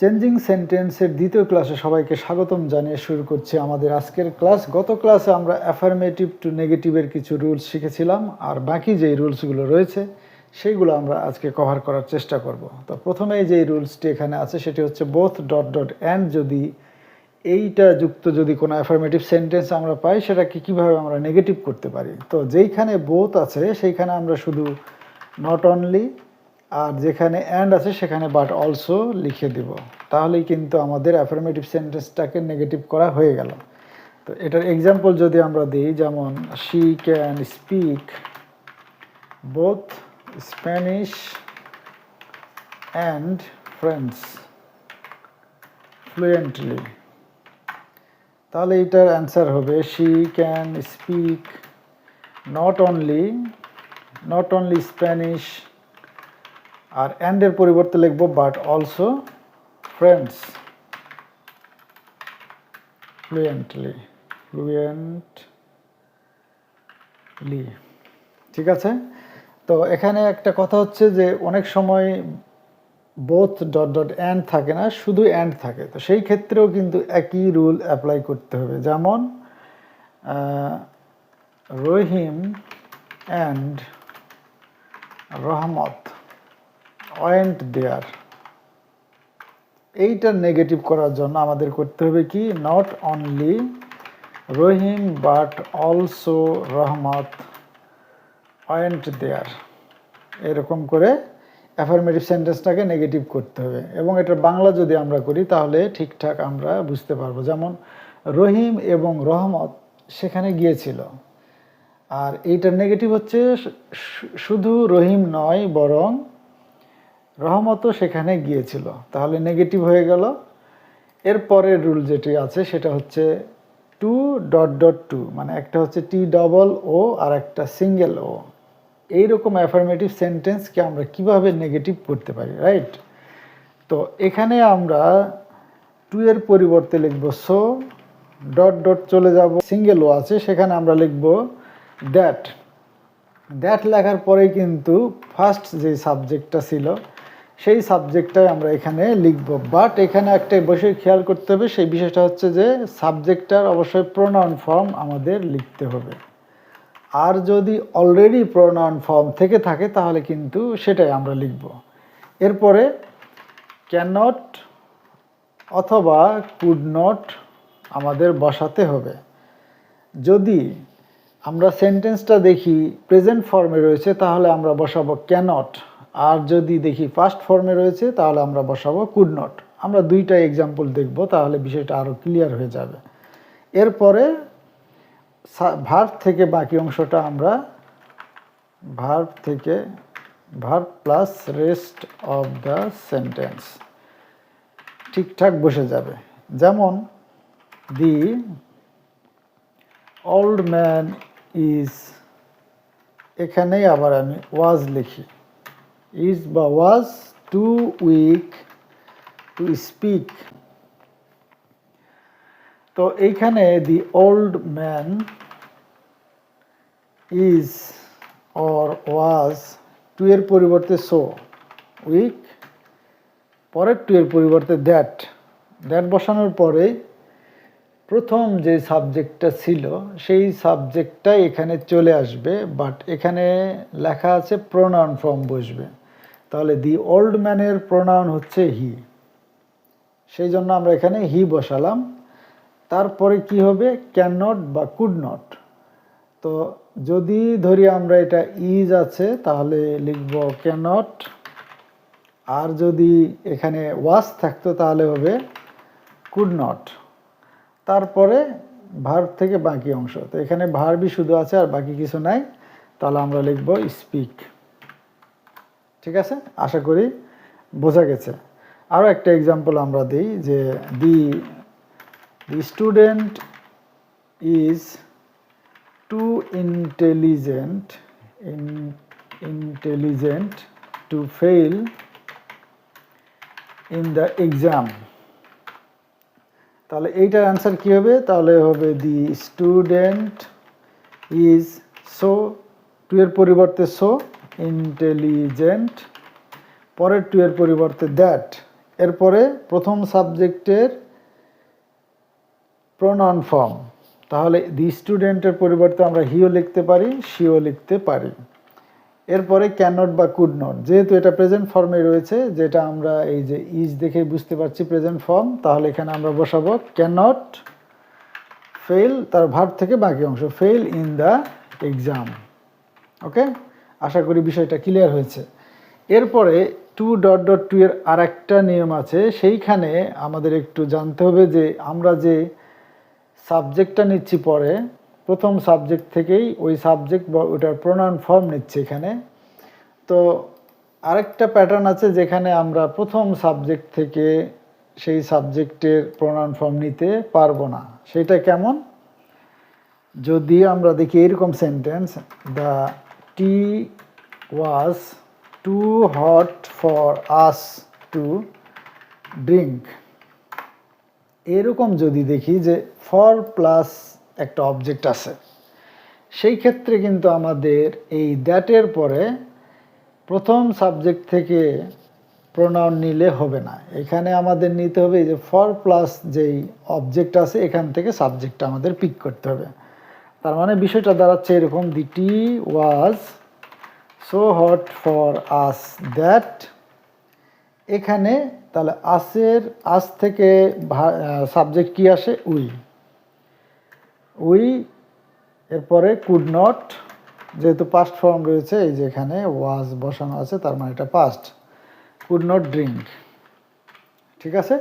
Changing সেন্টেন্সের দ্বিতীয় ক্লাসে সবাইকে স্বাগতম জানিয়ে শুরু করছি আমাদের আজকের ক্লাস গত ক্লাসে আমরা অ্যাফার্মেটিভ টু নেগেটিভের কিছু রুলস শিখেছিলাম, আর বাকি যেই রুলসগুলো রয়েছে, সেইগুলো আমরা আজকে কভার করার চেষ্টা করব। তো প্রথমে যেই রুলসটি এখানে আছে, সেটি হচ্ছে বোথ ডট ডট অ্যান্ড যদি এইটা যুক্ত যদি কোনো অ্যাফার্মেটিভ সেন্টেন্স আমরা পাই, সেটাকে কীভাবে আমরা নেগেটিভ করতে পারি? তো যেইখানে বোথ আছে, সেইখানে আমরা শুধু নট অনলি আর যেখানে অ্যান্ড আছে সেখানে বাট অলসো লিখে দিব। তাহলেই কিন্তু আমাদের অ্যাফার্মেটিভ সেন্টেন্সটাকে নেগেটিভ করা হয়ে গেল। তো এটার এক্সাম্পল যদি আমরা দিই, যেমন she can speak both Spanish and French fluently তাহলে এটার অ্যান্সার হবে she can speak not only not only Spanish আর অ্যান্ডের পরিবর্তে লিখব but also friends fluently fluently ঠিক আছে? তো এখানে একটা কথা হচ্ছে যে, অনেক সময় বোথ ডট ডট অ্যান্ড থাকে না, শুধু অ্যান্ড থাকে। তো সেই ক্ষেত্রেও কিন্তু একই রুল অ্যাপ্লাই করতে হবে। যেমন রহিম অ্যান্ড রহমত। ওয়েন্ট দেয়ার। এইটার নেগেটিভ করার জন্য আমাদের করতে হবে কি? Not only Rahim but also Rahmat went there এরকম করে অ্যাফার্মেটিভ সেন্টেন্সটাকে নেগেটিভ করতে হবে। এবং এটা বাংলা যদি আমরা করি, তাহলে ঠিকঠাক আমরা বুঝতে পারব। যেমন রহিম এবং রহমত সেখানে গিয়েছিল। আর এইটার নেগেটিভ হচ্ছে শুধু রহিম নয়, বরং রহমতও সেখানে গিয়েছিল। তাহলে নেগেটিভ হয়ে গেল। এর পরের রুল যেটি আছে, সেটা হচ্ছে টু ডট ডট টু মানে একটা হচ্ছে টি ডবল ও আর একটা সিঙ্গেল ও এইরকম অ্যাফার্মেটিভ সেন্টেন্সকে আমরা কীভাবে নেগেটিভ করতে পারি রাইট তো এখানে আমরা টু এর পরিবর্তে লিখব সো ডট ডট চলে যাব সিঙ্গেল ও আছে, সেখানে আমরা লিখব দ্যাট দ্যাট লেখার পরেই কিন্তু ফার্স্ট যে সাবজেক্টটা ছিল সেই সাবজেক্টটাই আমরা এখানে লিখব। বাট এখানে একটা বসে খেয়াল করতে হবে, সেই বিষয়টা হচ্ছে যে সাবজেক্টটার অবশ্যই প্রোনাউন ফর্ম আমাদের লিখতে হবে। আর যদি অলরেডি প্রোনাউন ফর্ম থেকে থাকে, তাহলে কিন্তু সেটাই আমরা লিখব। এরপরে ক্যানট অথবা কুড নট আমাদের বসাতে হবে। যদি আমরা সেন্টেন্সটা দেখি প্রেজেন্ট ফর্মে রয়েছে, তাহলে আমরা বসাবো ক্যানট আর যদি দেখি ফার্স্ট ফর্মে রয়েছে, তাহলে আমরা বসাবো কুড নট আমরা দুইটা এক্সাম্পল দেখব, তাহলে বিষয়টা আরও ক্লিয়ার হয়ে যাবে। এরপরে ভার্ব থেকে বাকি অংশটা আমরা ভার্ভ থেকে verb plus rest of the sentence ঠিকঠাক বসে যাবে। যেমন দি ওল্ড ম্যান ইজ এখানেই আবার আমি ওয়াজ লিখি। ইজ বা was too weak to speak তো এইখানে the old man is or was too এর পরিবর্তে সো উইক পরের টু এর পরিবর্তে দ্যাট দ্যাট বসানোর পরে প্রথম যে সাবজেক্টটা ছিল, সেই সাবজেক্টটাই এখানে চলে আসবে বাট এখানে লেখা আছে প্রোনাউন ফর্ম বসবে। তাহলে দি ওল্ড ম্যানের প্রোনাউন হচ্ছে হি সেই জন্য আমরা এখানে হি বসালাম। তারপরে কি হবে? ক্যান নট বা কুড নট তো যদি ধরি আমরা এটা ইজ আছে, তাহলে লিখব ক্যানট আর যদি এখানে ওয়াস থাকতো, তাহলে হবে কুড নট তারপরে ভার্ব থেকে বাকি অংশ। তো এখানে ভার্বই শুধু আছে আর বাকি কিছু নাই। তাহলে আমরা লিখব স্পিক ঠিক আছে? আশা করি বোঝা গেছে। আরও একটা এক্সাম্পল আমরা দিই যে the the student is too intelligent intelligent to fail in the exam তাহলে এইটার অ্যান্সার কী হবে? তাহলে হবে the student is so too এর পরিবর্তে সো ইন্টেলিজেন্ট পরের টু এর পরিবর্তে দ্যাট এরপরে প্রথম সাবজেক্টের প্রোনাউন ফর্ম তাহলে দি স্টুডেন্টের পরিবর্তে আমরা হিও লিখতে পারি শিও লিখতে পারি। এরপরে ক্যানট বা কুড নট যেহেতু এটা প্রেজেন্ট ফর্মে রয়েছে, যেটা আমরা এই যে ইজ দেখে বুঝতে পারছি প্রেজেন্ট ফর্ম তাহলে এখানে আমরা বসাবো ক্যানট ফেল তার ভার্ব থেকে বাকি অংশ fail in the exam okay আশা করি বিষয়টা ক্লিয়ার হয়েছে। এরপরে টু ডট ডট টু এর আর একটা নিয়ম আছে, সেইখানে আমাদের একটু জানতে হবে যে আমরা যে সাবজেক্টটা নিচ্ছি পরে, প্রথম সাবজেক্ট থেকেই ওই সাবজেক্ট বা ওটার প্রোনাউন ফর্ম নিচ্ছে এখানে। তো আরেকটা প্যাটার্ন আছে যেখানে আমরা প্রথম সাবজেক্ট থেকে সেই সাবজেক্টের প্রোনাউন ফর্ম নিতে পারব না। সেটা কেমন? যদি আমরা দেখি এরকম sentence the tea was too hot for us to drink এরকম যদি দেখি যে ফর প্লাস একটা অবজেক্ট আছে, সেই ক্ষেত্রে কিন্তু আমাদের এই দ্যাটের পরে প্রথম সাবজেক্ট থেকে প্রোনাউন নিলে হবে না। এখানে আমাদের নিতে হবে যে ফর প্লাস যেই অবজেক্ট আছে, এখান থেকে সাবজেক্টটা আমাদের পিক করতে হবে। তার মানে বিষয়টা দাঁড়াচ্ছে এরকম the tea was so hot for us that এখানে তাহলে আসের, আস থেকে সাবজেক্ট কি আসে? উই। উই এরপরে কুড নট যেহেতু পাস্ট ফর্ম রয়েছে, এই যে এখানে ওয়াজ বসানো আছে, তার মানে এটা পাস্ট কুড নট ড্রিঙ্ক ঠিক আছে?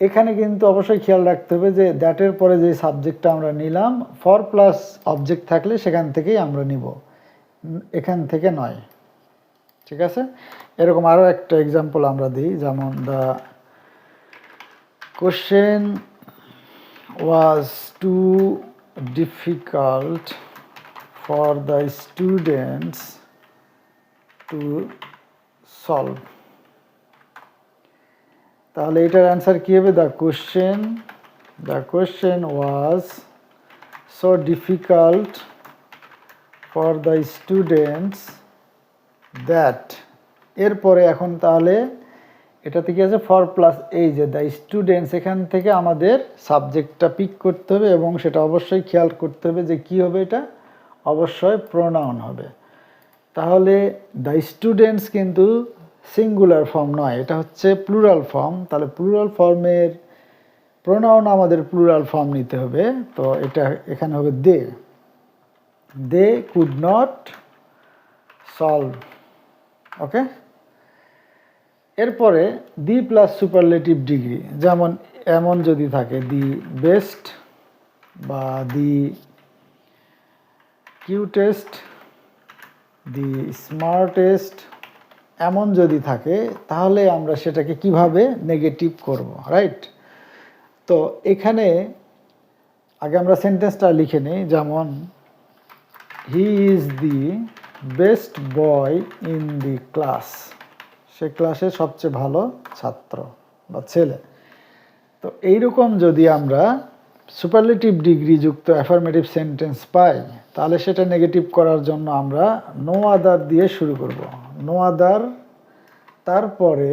এখানে কিন্তু অবশ্যই খেয়াল রাখতে হবে যে দ্যাটের পরে যে সাবজেক্টটা আমরা নিলাম ফর প্লাস অবজেক্ট থাকলে সেখান থেকেই আমরা নিব। এখান থেকে নয়। ঠিক আছে? এরকম আরও একটা এক্সাম্পল আমরা দিই, যেমন the question was too difficult for the students to solve তাহলে এটার অ্যান্সার কী হবে? The question the question was so difficult for the students that এরপরে এখন তাহলে এটাতে কি আছে ফর প্লাস এই যে দ্য স্টুডেন্টস এখান থেকে আমাদের সাবজেক্টটা পিক করতে হবে এবং সেটা অবশ্যই খেয়াল করতে হবে যে কি হবে এটা? অবশ্যই প্রোনাউন হবে। তাহলে দ্য স্টুডেন্টস কিন্তু সিঙ্গুলার ফর্ম নয়, এটা হচ্ছে প্লুরাল ফর্ম তাহলে প্লুরাল ফর্মের প্রোনাউন আমাদের প্লুরাল ফর্ম নিতে হবে। তো এটা এখানে হবে they they could not solve okay এরপরে দি প্লাস সুপারলেটিভ ডিগ্রি যেমন এমন যদি থাকে দি বেস্ট বা দি কিউটেস্ট দি স্মার্টেস্ট এমন যদি থাকে, তাহলে আমরা সেটাকে কীভাবে নেগেটিভ করব রাইট তো এখানে আগে আমরা সেন্টেন্সটা লিখে নিই, যেমন he is the best boy in the class সে ক্লাসে সবচেয়ে ভালো ছাত্র বা ছেলে। তো এইরকম যদি আমরা সুপারলেটিভ ডিগ্রি যুক্ত অ্যাফার্মেটিভ সেন্টেন্স পাই, তাহলে সেটা নেগেটিভ করার জন্য আমরা নো আদার দিয়ে শুরু করব। নো আদার তারপরে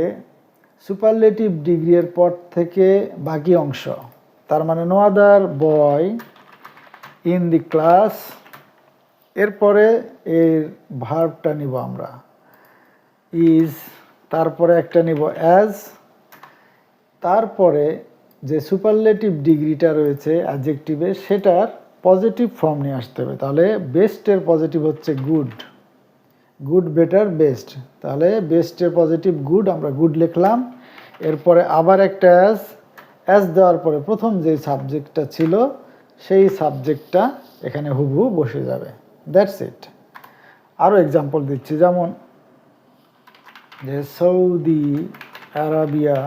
সুপারলেটিভ ডিগ্রির পর থেকে বাকি অংশ। তার মানে নোয়াদার বয় ইন দি ক্লাস এরপরে এর ভার্বটা নিব আমরা। ইজ তারপরে একটা নিব অ্যাজ তারপরে যে সুপারলেটিভ ডিগ্রিটা রয়েছে অ্যাডজেক্টিভে সেটার পজিটিভ ফর্ম নিয়ে আসতে হবে। তাহলে বেস্টের পজিটিভ হচ্ছে গুড গুড বেটার বেস্ট তাহলে বেস্টের পজিটিভ গুড আমরা গুড লিখলাম। এরপরে আবার একটা অ্যাজ অ্যাজ দেওয়ার পরে প্রথম যে সাবজেক্টটা ছিল, সেই সাবজেক্টটা এখানে হুবহু বসে যাবে। দ্যাটস ইট আরও এক্সাম্পল দিচ্ছি, যেমন যে Saudi Arabia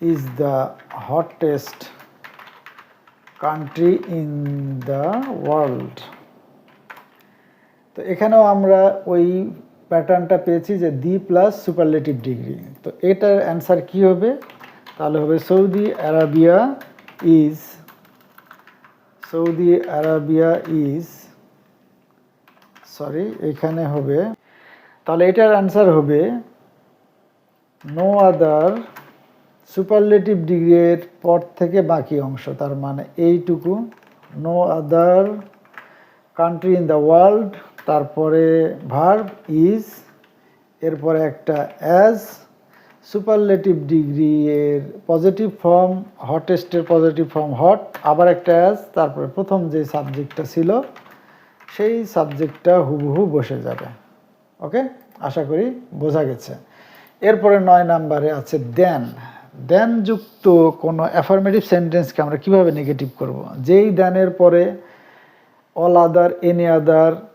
is the hottest country in the world তো এখানেও আমরা ওই প্যাটার্নটা পেয়েছি যে দি প্লাস সুপারলেটিভ ডিগ্রি তো এটার অ্যান্সার কি হবে? তাহলে হবে Saudi Arabia is Saudi Arabia is sorry এখানে হবে। তাহলে এটার অ্যান্সার হবে নো আদার সুপারলেটিভ ডিগ্রির পর থেকে বাকি অংশ। তার মানে এইটুকু। No other country in the world তারপরে ভার্ব ইজ এরপরে একটা অ্যাজ সুপারলেটিভ ডিগ্রি এর পজিটিভ ফর্ম হটেস্টের পজিটিভ ফর্ম হট আবার একটা অ্যাজ তারপরে প্রথম যে সাবজেক্টটা ছিল, সেই সাবজেক্টটা হুবহু বসে যাবে। ওকে? আশা করি বোঝা গেছে। এরপরে নয় নাম্বারে আছে দেন দেন যুক্ত কোনো অ্যাফার্মেটিভ সেন্টেন্সকে আমরা কীভাবে নেগেটিভ করব? যেই দেনের পরে অল আদার এনি আদার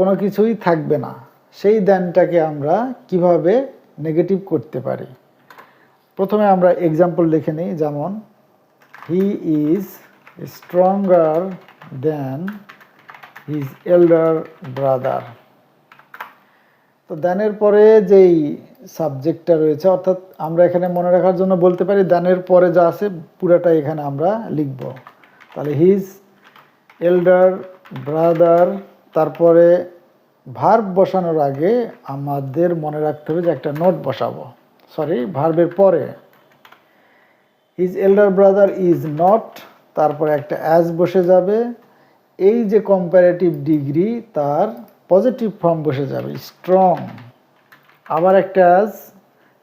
কোনো কিছুই থাকবে না। সেই দেনটাকে আমরা কীভাবে নেগেটিভ করতে পারি? প্রথমে আমরা এক্সাম্পল লিখে নিই, যেমন he is stronger than his elder brother তো দানের পরে যেই সাবজেক্টটা রয়েছে, অর্থাৎ আমরা এখানে মনে রাখার জন্য বলতে পারি দানের পরে যা আছে পুরাটা এখানে আমরা লিখব। তাহলে হিজ এল্ডার ব্রাদার তারপরে ভার্ব বসানোর আগে আমাদের মনে রাখতে হবে যে একটা নোট বসাবো। সরি ভার্বের পরে। Is elder brother is not তারপরে একটা অ্যাজ বসে যাবে। এই যে কম্পারেটিভ ডিগ্রি তার পজিটিভ ফর্ম বসে যাবে স্ট্রং আবার একটা অ্যাজ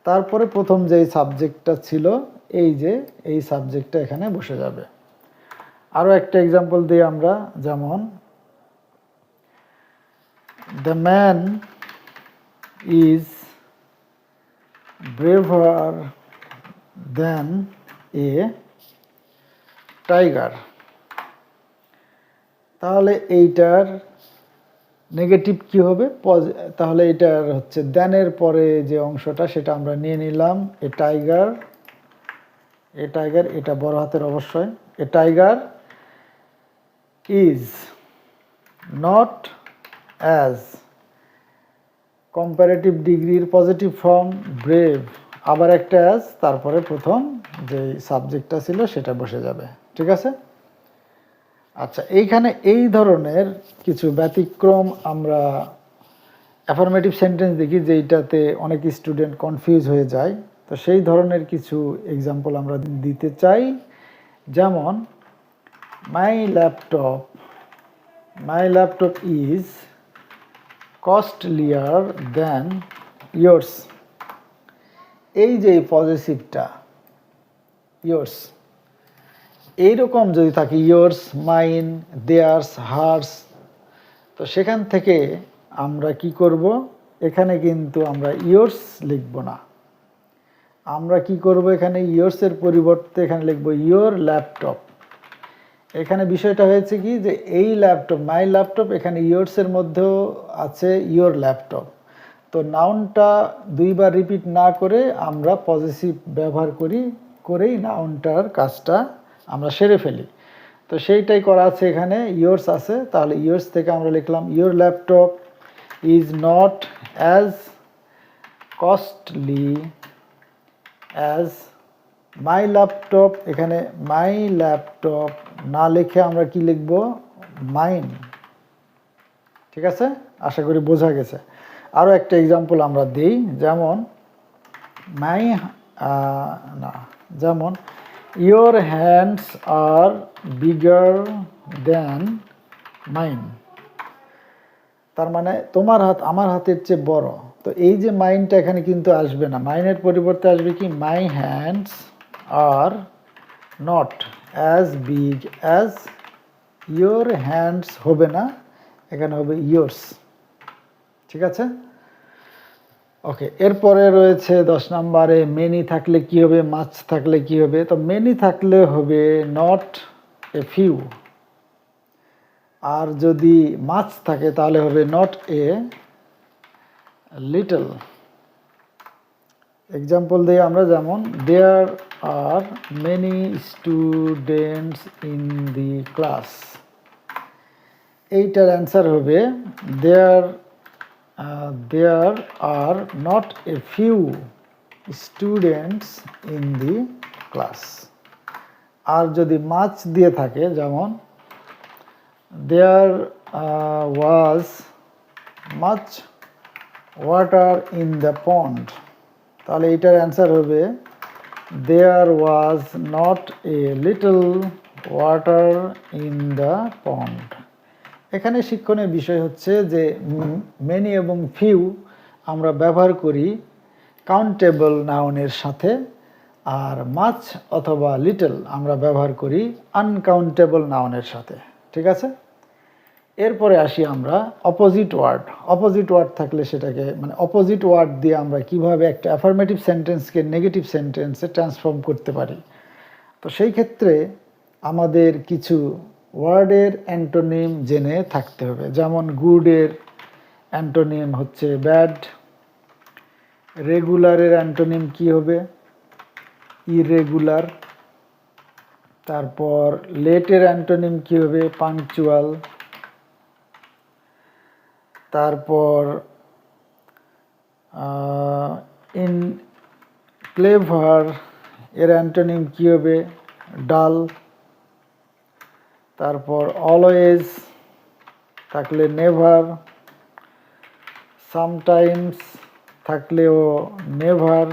তারপরে প্রথম যেই সাবজেক্টটা ছিল, এই যে, এই সাবজেক্টটা এখানে বসে যাবে। আরও একটা এক্সাম্পল দিই আমরা, যেমন the man is braver than a tiger তাহলে এইটার নেগেটিভ কি হবে? তাহলে এটার হচ্ছে দেনের পরে যে অংশটা, সেটা আমরা নিয়ে নিলাম। এ টাইগার এ টাইগার এটা বড় হাতের অবশ্যই। A tiger is not as comparative ডিগ্রির পজিটিভ ফর্ম ব্রেভ আবার একটা অ্যাজ তারপরে প্রথম যে সাবজেক্টটা ছিল সেটা বসে যাবে, ঠিক আছে? আচ্ছা এইখানে এই ধরনের কিছু ব্যতিক্রম আমরা অ্যাফার্মেটিভ সেন্টেন্স দেখি যেইটাতে অনেক স্টুডেন্ট কনফিউজ হয়ে যায়। তো সেই ধরনের কিছু এক্সাম্পল আমরা দিতে চাই। যেমন my laptop my laptop is costlier than yours এই যে পজিটিভটা ইয়ার্স এইরকম যদি থাকে ইয়ার্স মাইন দেয়ার্স হার্স তো সেখান থেকে আমরা কি করব? এখানে কিন্তু আমরা ইয়ার্স লিখব না। আমরা কি করব এখানে? ইয়ার্সের পরিবর্তে এখানে লিখব ইয়োর ল্যাপটপ এখানে বিষয়টা হয়েছে কি যে এই ল্যাপটপ মাই ল্যাপটপ এখানে ইয়ার্সের মধ্যেও আছে ইয়োর ল্যাপটপ তো নাউনটা দুইবার রিপিট না করে আমরা পজিটিভ ব্যবহার করি, করেই নাউনটার কাজটা আমরা সেরে ফেলি। তো সেইটাই করা আছে এখানে ইয়ার্স আছে, তাহলে ইয়ার্স থেকে আমরা লিখলাম your laptop is not as costly as my laptop এখানে মাই ল্যাপটপ না লিখে আমরা কি লিখব? মাইন। ঠিক আছে? আশা করি বোঝা গেছে। আরও একটা এক্সাম্পল আমরা দিই, যেমন, মাই না, যেমন your hands are bigger than mine তার মানে তোমার হাত, আমার হাতের চেয়ে বড়। তো এই যে মাইনটা এখানে কিন্তু আসবে না। মাইনের পরিবর্তে আসবে কি? My hands are not as big as your hands হবে না, এখানে হবে ইয়োর্স ঠিক আছে? ওকে এরপরে রয়েছে দশ নম্বরে মেনি থাকলে কি হবে মাছ থাকলে কি হবে? তো মেনি থাকলে হবে নট এ ফিউ আর যদি মাছ থাকে, তাহলে হবে নট এ লিটল এক্সাম্পল দিয়ে আমরা যেমন there are many students in the class এইটার অ্যান্সার হবে there there are not a few students in the class আর যদি মাছ দিয়ে থাকে, যেমন there was much water in the pond তাহলে এটার অ্যান্সার হবে there was not a little water in the pond এখানে শিক্ষণীয় বিষয় হচ্ছে যে মেনি এবং ফিউ আমরা ব্যবহার করি কাউন্টেবল নাউনের সাথে, আর মাছ অথবা লিটল আমরা ব্যবহার করি আনকাউন্টেবল নাউনের সাথে। ঠিক আছে? এরপরে আসি আমরা অপোজিট ওয়ার্ড অপোজিট ওয়ার্ড থাকলে সেটাকে মানে অপোজিট ওয়ার্ড দিয়ে আমরা কীভাবে একটা অ্যাফার্মেটিভ সেন্টেন্সকে নেগেটিভ সেন্টেন্সে ট্রান্সফর্ম করতে পারি। তো সেই ক্ষেত্রে আমাদের কিছু ওয়ার্ডের অ্যান্টোনিম জেনে থাকতে হবে। যেমন গুডের অ্যান্টোনিম হচ্ছে ব্যাড। রেগুলারের অ্যান্টোনিম কি হবে? ইরেগুলার। তারপর লেটের অ্যান্টোনিম কি হবে? পাংচুয়াল। তারপর ইন ক্লেভার এর অ্যান্টোনিম কী হবে? ডাল। তারপর অলওয়েজ থাকলে নেভার সামটাইমস থাকলেও নেভার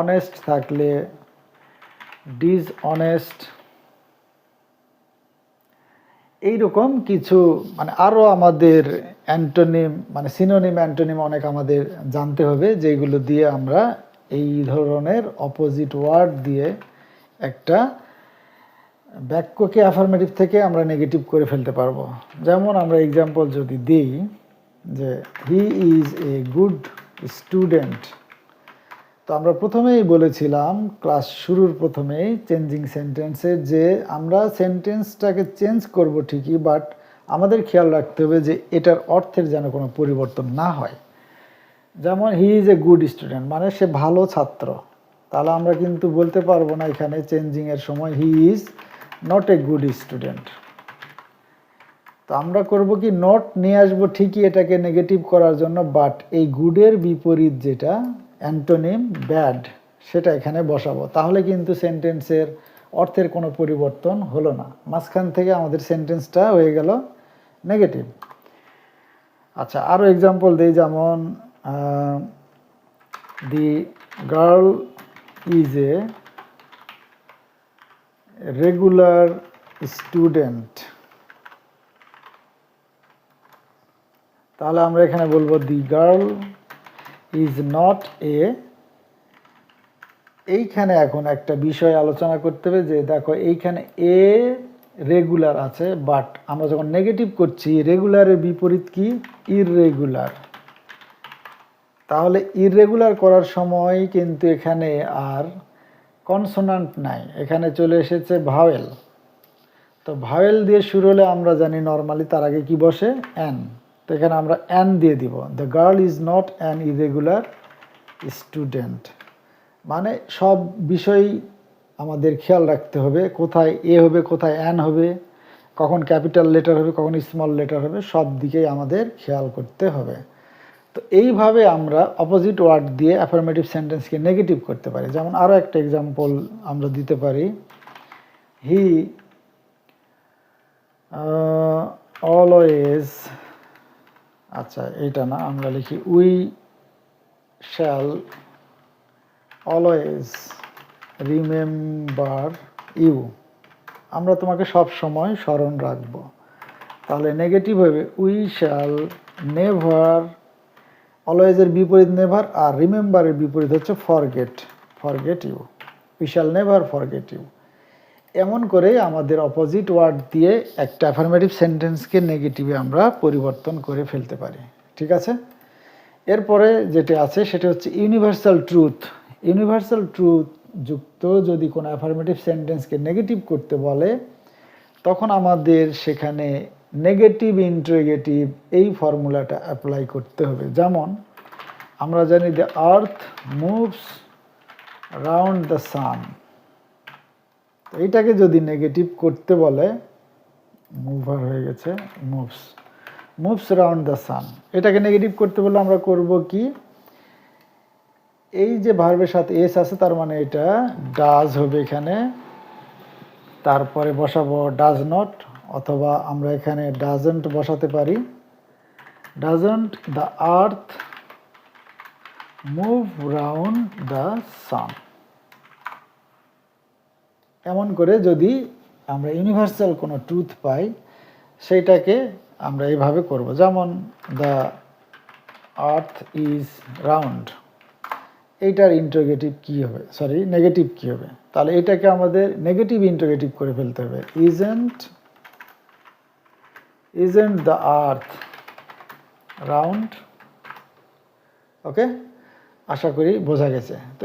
অনেস্ট থাকলে ডিস অনেস্ট এইরকম কিছু মানে আরও আমাদের অ্যান্টোনিম মানে সিনোনিম, অ্যান্টোনিম অনেক আমাদের জানতে হবে, যেগুলো দিয়ে আমরা এই ধরনের অপোজিট ওয়ার্ড দিয়ে একটা বাক্যকে অ্যাফার্মেটিভ থেকে আমরা নেগেটিভ করে ফেলতে পারব। যেমন আমরা এক্সাম্পল যদি দিই, যে he is a good student তো আমরা প্রথমেই বলেছিলাম, ক্লাস শুরুর প্রথমেই চেঞ্জিং সেন্টেন্সের যে আমরা সেন্টেন্সটাকে চেঞ্জ করব ঠিকই বাট আমাদের খেয়াল রাখতে হবে যে এটার অর্থের যেন কোনো পরিবর্তন না হয়। যেমন he is a good student মানে সে ভালো ছাত্র। তাহলে আমরা কিন্তু বলতে পারব না এখানে চেঞ্জিংয়ের সময় he is not a good student তো আমরা করব কি নট নিয়ে আসব ঠিকই এটাকে নেগেটিভ করার জন্য বাট এই গুডের বিপরীত যেটা অ্যান্টোনিম ব্যাড, সেটা এখানে বসাবো। তাহলে কিন্তু সেন্টেন্সের অর্থের কোনো পরিবর্তন হলো না। মাঝখান থেকে আমাদের সেন্টেন্সটা হয়ে গেল নেগেটিভ। আচ্ছা আরও এক্সাম্পল দিই, যেমন the girl is a regular student তাহলে আমরা এখানে বলব the girl is not a এইখানে এখন একটা বিষয় আলোচনা করতে হবে যে দেখো এইখানে এ রেগুলার আছে বাট আমরা যখন নেগেটিভ করছি রেগুলারের বিপরীত কি? ইররেগুলার তাহলে ইররেগুলার করার সময় কিন্তু এখানে আর কনসোনান্ট নাই। এখানে চলে এসেছে ভাওয়েল তো ভাওয়েল দিয়ে শুরু হলে আমরা জানি নর্মালি তার আগে কি বসে? অ্যান তো এখানে আমরা অ্যান দিয়ে দিব। The girl is not an irregular student মানে সব বিষয়ই আমাদের খেয়াল রাখতে হবে, কোথায় এ হবে, কোথায় অ্যান হবে, কখন ক্যাপিটাল লেটার হবে, কখন স্মল লেটার হবে, সব দিকেই আমাদের খেয়াল করতে হবে। তো এইভাবে আমরা অপোজিট ওয়ার্ড দিয়ে অ্যাফার্মেটিভ সেন্টেন্সকে নেগেটিভ করতে পারি। যেমন আরও একটা এক্সাম্পল আমরা দিতে পারি। হি অলওয়েজ আচ্ছা এইটা না, আমরা লিখি we shall always remember you আমরা তোমাকে সব সময় স্মরণ রাখব। তাহলে নেগেটিভ হবে উই শ্যাল নেভার অলওয়েজের বিপরীত নেভার আর রিমেম্বারের বিপরীত হচ্ছে forget forget you we shall never forget you এমন করে আমাদের অপোজিট ওয়ার্ড দিয়ে একটা অ্যাফার্মেটিভ সেন্টেন্সকে নেগেটিভে আমরা পরিবর্তন করে ফেলতে পারি। ঠিক আছে? এরপরে যেটা আছে, সেটা হচ্ছে ইউনিভার্সাল ট্রুথ ইউনিভার্সাল ট্রুথ যুক্ত যদি কোনো অ্যাফার্মেটিভ সেন্টেন্সকে নেগেটিভ করতে বলে, তখন আমাদের সেখানে নেগেটিভ ইন্ট্রোগেটিভ এই ফর্মুলাটা অ্যাপ্লাই করতে হবে। যেমন, আমরা জানি the earth moves round the sun এইটাকে যদি নেগেটিভ করতে বলে মুভার হয়ে গেছে moves moves round the sun এটাকে নেগেটিভ করতে বলে আমরা করব কি? এই যে ভার্বের সাথে এস আছে, তার মানে এটা ডাজ হবে এখানে। তারপরে বসাবো ডাজ নট অথবা আমরা এখানে ডাজেন্ট বসাতে পারি। Doesn't the earth move round the sun এমন করে যদি আমরা ইউনিভার্সাল কোনো ট্রুথ পাই সেইটাকে আমরা এইভাবে করব। যেমন দ্য আর্থ ইজ রাউন্ড এইটার ইন্টারোগেটিভ কী হবে? সরি নেগেটিভ কী হবে? তাহলে এটাকে আমাদের নেগেটিভ ইন্টারোগেটিভ করে ফেলতে হবে। Isn't isn't the earth round okay আশা করি বোঝা গেছে। তো